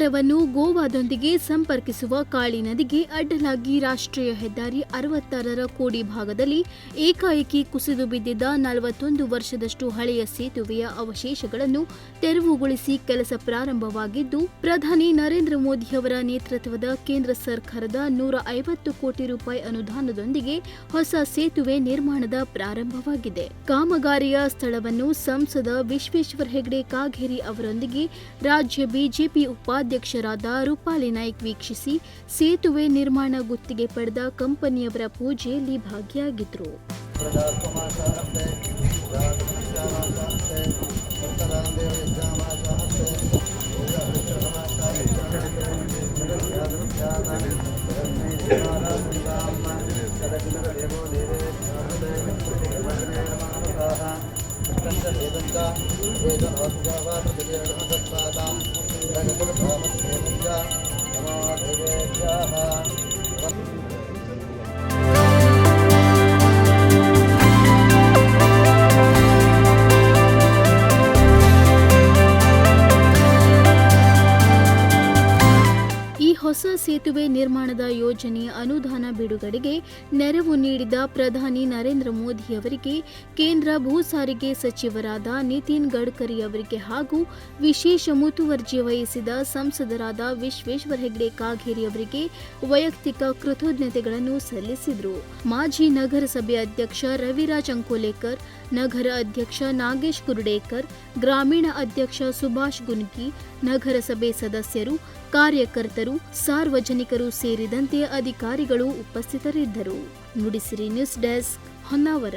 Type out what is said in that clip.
ಶಿವಮೊಗ್ಗದೊಂದಿಗೆ ಸಂಪರ್ಕಿಸುವ ಕಾಳಿ ನದಿಗೆ ಅಡ್ಡಲಾಗಿ ರಾಷ್ಟ್ರೀಯ ಹೆದ್ದಾರಿ ಅರವತ್ತಾರರ ಕೋಡಿ ಭಾಗದಲ್ಲಿ ಏಕಾಏಕಿ ಕುಸಿದು ಬಿದ್ದಿದ್ದ ನಲವತ್ತೊಂದು ವರ್ಷದಷ್ಟು ಹಳೆಯ ಸೇತುವೆಯ ಅವಶೇಷಗಳನ್ನು ತೆರವುಗೊಳಿಸಿ ಕೆಲಸ ಪ್ರಾರಂಭವಾಗಿದ್ದು, ಪ್ರಧಾನಿ ನರೇಂದ್ರ ಮೋದಿಯವರ ನೇತೃತ್ವದ ಕೇಂದ್ರ ಸರ್ಕಾರದ ನೂರ ಐವತ್ತು ಕೋಟಿ ರೂಪಾಯಿ ಅನುದಾನದೊಂದಿಗೆ ಹೊಸ ಸೇತುವೆ ನಿರ್ಮಾಣದ ಪ್ರಾರಂಭವಾಗಿದೆ. ಕಾಮಗಾರಿಯ ಸ್ಥಳವನ್ನು ಸಂಸದ ವಿಶ್ವೇಶ್ವರ ಹೆಗಡೆ ಕಾಗೇರಿ ಅವರೊಂದಿಗೆ ರಾಜ್ಯ ಬಿಜೆಪಿ ಉಪಾಧ್ಯಕ್ಷರಾದ ರೂಪಾಲಿ ನಾಯ್ಕ್ ವೀಕ್ಷಿಸಿ ಸೇತುವೆ ನಿರ್ಮಾಣ ಗುತ್ತಿಗೆ ಪಡೆದ ಕಂಪನಿಯವರ ಪೂಜೆಯಲ್ಲಿ ಭಾಗಿಯಾಗಿದ್ರು జగద్గురు నమో ಹೊಸ ಸೇತುವೆ ನಿರ್ಮಾಣದ ಯೋಜನೆ ಅನುದಾನ ಬಿಡುಗಡೆಗೆ ನೆರವು ನೀಡಿದ ಪ್ರಧಾನಿ ನರೇಂದ್ರ ಮೋದಿಯವರಿಗೆ ಕೇಂದ್ರ ಭೂ ಸಾರಿಗೆ ಸಚಿವರಾದ ನಿತಿನ್ ಗಡ್ಕರಿ ಅವರಿಗೆ ಹಾಗೂ ವಿಶೇಷ ಮುತುವರ್ಜಿ ವಹಿಸಿದ ಸಂಸದರಾದ ವಿಶ್ವೇಶ್ವರ ಹೆಗಡೆ ಕಾಗೇರಿ ಅವರಿಗೆ ವೈಯಕ್ತಿಕ ಕೃತಜ್ಞತೆಗಳನ್ನು ಸಲ್ಲಿಸಿದರು. ಮಾಜಿ ನಗರಸಭೆ ಅಧ್ಯಕ್ಷ ರವಿರಾಜ್ ಅಂಕೋಲೇಕರ್, ನಗರ ಅಧ್ಯಕ್ಷ ನಾಗೇಶ್ ಕುರುಡೇಕರ್, ಗ್ರಾಮೀಣ ಅಧ್ಯಕ್ಷ ಸುಭಾಷ್ ಗುನ್ಕಿ, ನಗರಸಭೆ ಸದಸ್ಯರು ಕಾರ್ಯಕರ್ತರು ಸಾರ್ವಜನಿಕರು ಸೇರಿದಂತೆ ಅಧಿಕಾರಿಗಳು ಉಪಸ್ಥಿತರಿದ್ದರು. Nudisiri news desk Honnavar.